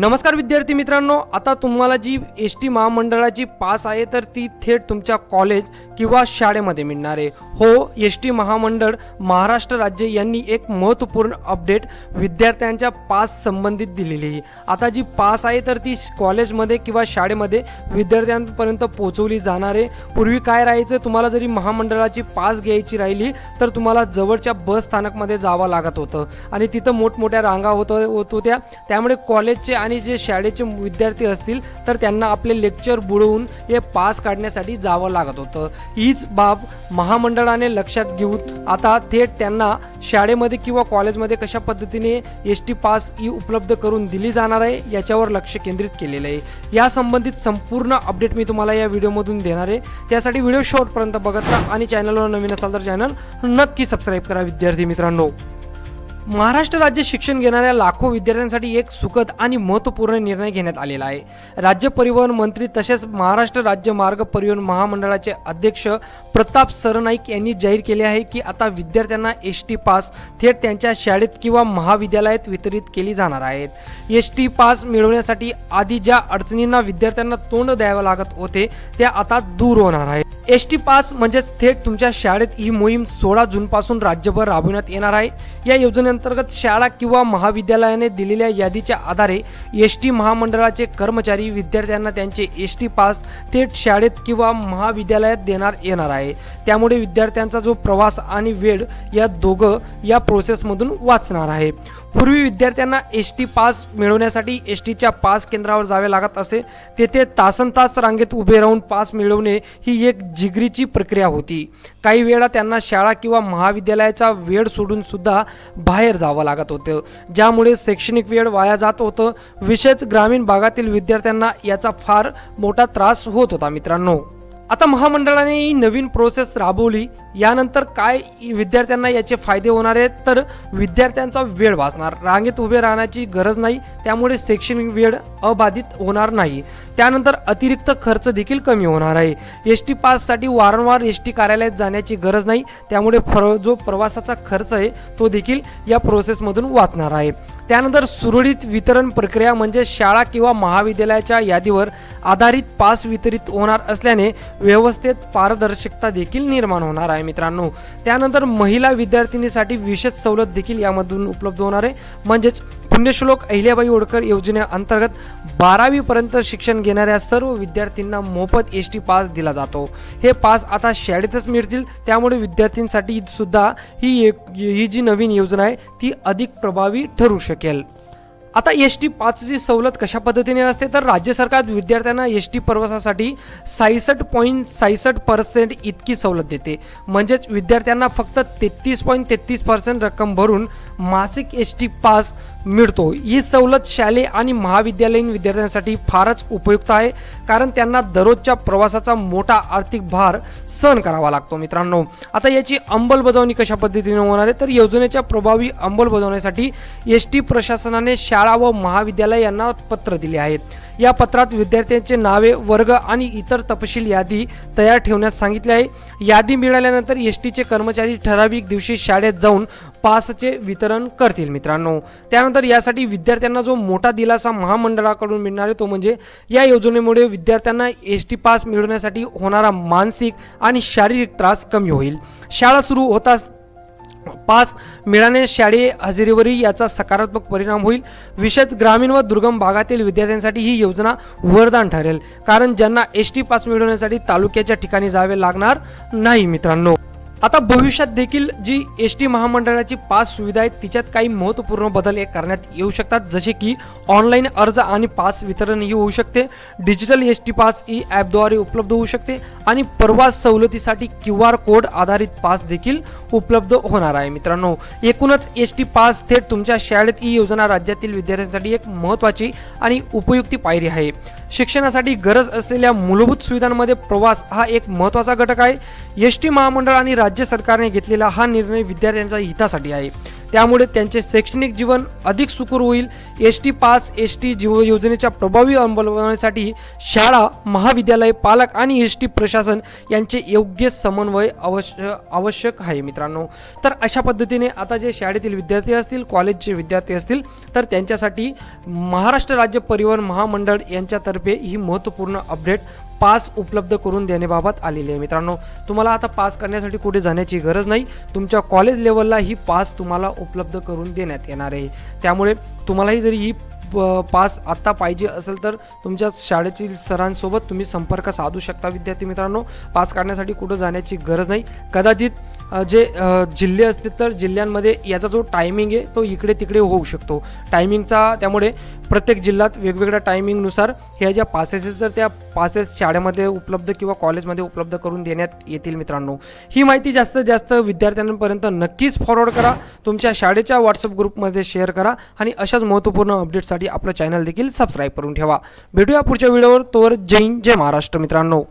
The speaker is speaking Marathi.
नमस्कार विद्यार्थी मित्रांनो आता तुम्हाला जी एस टी महामंडळाची पास आहे तर ती थेट तुमच्या कॉलेज किंवा शाळेमध्ये मिळणार आहे. हो एस टी महामंडळ महाराष्ट्र राज्य यांनी एक महत्त्वपूर्ण अपडेट विद्यार्थ्यांच्या पास संबंधित दिलेली आहे. आता जी पास आहे तर ती कॉलेजमध्ये किंवा शाळेमध्ये विद्यार्थ्यांपर्यंत पोहोचवली जाणार आहे. पूर्वी काय राहायचं तुम्हाला जरी महामंडळाची पास घ्यायची राहिली तर तुम्हाला जवळच्या बस स्थानकमध्ये जावं लागत होतं. आणि तिथं मोठमोठ्या रांगा होत होत होत्या. त्यामुळे कॉलेजचे आणि जे शाळेचे विद्यार्थी असतील तर त्यांना आपले लेक्चर बुडवून हे पास काढण्यासाठी जावं लागत होतं. हीच बाब महामंडळाने लक्षात घेऊन आता थेट त्यांना शाळेमध्ये किंवा कॉलेजमध्ये कशा पद्धतीने एस टी पास ही उपलब्ध करून दिली जाणार आहे याच्यावर लक्ष केंद्रित केलेलं आहे. या संबंधित संपूर्ण अपडेट मी तुम्हाला या व्हिडिओमधून देणार आहे. त्यासाठी व्हिडिओ शेवटपर्यंत बघत राहा आणि चॅनलवर नवीन असाल तर चॅनल नक्की सबस्क्राईब करा विद्यार्थी मित्रांनो. महाराष्ट्र राज्य शिक्षण घेणाऱ्या लाखो विद्यार्थ्यांसाठी एक सुखद आणि महत्त्वपूर्ण निर्णय घेण्यात आलेला आहे. राज्य परिवहन मंत्री तसेच महाराष्ट्र राज्य मार्ग परिवहन महामंडळाचे अध्यक्ष प्रताप सरनाईक यांनी जाहीर केले आहे की आता विद्यार्थ्यांना एस टी पास थेट त्यांच्या शाळेत किंवा महाविद्यालयात वितरित केली जाणार आहेत एस टी पास मिळवण्यासाठी आधी ज्या अडचणींना विद्यार्थ्यांना तोंड द्यावं लागत होते त्या आता दूर होणार आहेत. एस टी पास म्हणजेच थेट तुमच्या शाळेत ही मोहीम सोळा जूनपासून राज्यभर राबविण्यात येणार आहे. या योजनेअंतर्गत शाळा किंवा महाविद्यालयाने दिलेल्या यादीच्या आधारे एस टी महामंडळाचे कर्मचारी विद्यार्थ्यांना त्यांचे एस टी पास थेट शाळेत किंवा महाविद्यालयात देणार येणार आहे. त्यामुळे विद्यार्थ्यांचा जो प्रवास आणि वेळ या दोघं या प्रोसेसमधून वाचणार आहे. पूर्वी विद्यार्थ्यांना एस टी पास मिळवण्यासाठी एस टीच्या पास केंद्रावर जावे लागत असे तेथे तासन तास रांगेत उभे राहून पास मिळवणे ही एक जिगरीची प्रक्रिया होती. काही वेळा त्यांना शाळा किंवा महाविद्यालयाचा वेळ सोडून सुद्धा बाहेर जावं लागत होतं. ज्यामुळे शैक्षणिक वेळ वाया जात होतं. विशेष ग्रामीण भागातील विद्यार्थ्यांना याचा फार मोठा त्रास होत होता मित्रांनो. आता महामंडळाने ही नवीन प्रोसेस राबवली. यानंतर काय विद्यार्थ्यांना याचे फायदे होणार आहेत? तर विद्यार्थ्यांचा वेळ वाचणार. रांगेत उभे राहण्याची गरज नाही त्यामुळे शैक्षणिक वेळ अबाधित होणार नाही. त्यानंतर अतिरिक्त खर्च देखील कमी होणार आहे. एस टी पाससाठी वारंवार एस टी कार्यालयात जाण्याची गरज नाही त्यामुळे फर जो प्रवासाचा खर्च आहे तो देखील या प्रोसेसमधून वाचणार आहे. त्यानंतर सुरळीत वितरण प्रक्रिया म्हणजे शाळा किंवा महाविद्यालयाच्या यादीवर आधारित पास वितरित होणार असल्याने व्यवस्थेत पारदर्शकता देखील निर्माण होणार आहे. मित्रांनो. त्यानंतर महिला विद्यार्थिनीसाठी विशेष सवलत देखील यामधून उपलब्ध होणार आहे. म्हणजेच पुण्यश्लोक अहिल्याबाई होळकर योजनेअंतर्गत बारावीपर्यंत शिक्षण घेणाऱ्या सर्व विद्यार्थ्यांना मोफत एस टी पास दिला जातो. हे पास आता शाळेतच मिळतील. त्यामुळे विद्यार्थ्यांसाठी सुद्धा ही एक ही जी नवीन योजना आहे ती अधिक प्रभावी ठरू शकेल. आता एस टी पाचची सवलत कशा पद्धतीने असते? तर राज्य सरकार विद्यार्थ्यांना एस टी प्रवासासाठी सायसष्ट पॉईंट सायसष्ट पर्सेंट इतकी सवलत देते. म्हणजेच विद्यार्थ्यांना फक्त तेहतीस पॉईंट तेहतीस पर्सेंट रक्कम भरून मासिक एस टी पास मिळतो. ही सवलत शालेय आणि महाविद्यालयीन विद्यार्थ्यांसाठी फारच उपयुक्त आहे कारण त्यांना दररोजच्या प्रवासाचा मोठा आर्थिक भार सहन करावा लागतो मित्रांनो. आता याची अंमलबजावणी कशा पद्धतीने होणार आहे? तर योजनेच्या प्रभावी अंमलबजावणीसाठी एस टी प्रशासनाने शाळा व महाविद्यालय यांना पत्र दिले आहेत. या पत्रात विद्यार्थ्यांचे नावे वर्ग आणि इतर तपशील यादी तयार ठेवण्यास सांगितले आहे. यादी मिळाल्यानंतर एस टीचे कर्मचारी ठराविक दिवशी शाळेत जाऊन पासचे वितरण करतील मित्रांनो. त्यानंतर यासाठी विद्यार्थ्यांना जो मोठा दिलासा महामंडळाकडून मिळणार आहे तो म्हणजे या योजनेमुळे विद्यार्थ्यांना एस टी पास मिळवण्यासाठी होणारा मानसिक आणि शारीरिक त्रास कमी होईल. शाळा सुरू होताच पास मिळाने शाळे हजेरीवरही याचा सकारात्मक परिणाम होईल. विशेष ग्रामीण व दुर्गम भागातील विद्यार्थ्यांसाठी ही योजना वरदान ठरेल. कारण ज्यांना एस टी पास मिळवण्यासाठी तालुक्याच्या ठिकाणी जावे लागणार नाही मित्रांनो. आता भविष्यात देखील जी एस टी महामंडळाची पास सुविधा आहे तिच्यात काही महत्त्वपूर्ण बदल हे करण्यात येऊ शकतात. जसे की ऑनलाईन अर्ज आणि पास वितरण ही होऊ शकते. डिजिटल एस टी पास ही ॲपद्वारे उपलब्ध होऊ शकते आणि प्रवास सवलतीसाठी क्यू आर कोड आधारित पास देखील उपलब्ध होणार आहे. मित्रांनो एकूणच एस टी पास थेट तुमच्या शाळेत ही योजना राज्यातील विद्यार्थ्यांसाठी एक महत्त्वाची आणि उपयुक्ती पायरी आहे. शिक्षणासाठी गरज असलेल्या मूलभूत सुविधांमध्ये प्रवास हा एक महत्त्वाचा घटक आहे. एस टी महामंडळ आणि राज्य सरकारने घेतलेला हा निर्णय विद्यार्थ्यांच्या हितासाठी आहे. त्यामुळे त्यांचे शैक्षणिक जीवन अधिक सुखर होईल. S T pass S T जीव योजनेच्या प्रभावी अंमलबजावणीसाठी शाळा महाविद्यालय पालक आणि एस टी प्रशासन यांचे योग्य समन्वय अवश्य आवश्यक आहे मित्रांनो. तर अशा पद्धतीने आता जे शाळेतील विद्यार्थी असतील कॉलेजचे विद्यार्थी असतील तर त्यांच्यासाठी महाराष्ट्र राज्य परिवहन महामंडळ यांच्यातर्फे ही महत्त्वपूर्ण अपडेट पास उपलब्ध करून देण्याबाबत आलेली आहे. मित्रांनो तुम्हाला आता पास करण्यासाठी कुठे जाण्याची गरज नाही. तुमच्या कॉलेज लेवलला ही पास तुम्हाला उपलब्ध करून देण्यात येणार आहे. त्यामुळे तुम्हालाही जरी ही पास आत्ता पाहिजे असेल तर तुमच्या शाळेतील सरांसोबत तुम्ही संपर्क साधू शकता विद्यार्थी मित्रांनो. पास काढण्यासाठी कुठं जाण्याची गरज नाही. कदाचित जे जिल्हे असतील तर जिल्ह्यांमध्ये याचा जो टायमिंग आहे तो इकडे तिकडे होऊ शकतो. टायमिंगचा त्यामुळे प्रत्येक जिल्ह्यात वेगवेगळ्या टायमिंगनुसार ह्या ज्या पासेस आहेत तर त्या पासेस शाळेमध्ये उपलब्ध किंवा कॉलेजमध्ये उपलब्ध करून देण्यात येतील मित्रांनो. ही माहिती जास्तीत जास्त विद्यार्थ्यांपर्यंत नक्कीच फॉरवर्ड करा. तुमच्या शाळेच्या व्हॉट्सअप ग्रुपमध्ये शेअर करा आणि अशाच महत्त्वपूर्ण अपडेटसाठी आपलं चॅनल देखील सबस्क्राईब करून ठेवा. भेटूया पुढच्या व्हिडिओवर. तोवर जय हिंद जय महाराष्ट्र मित्रांनो.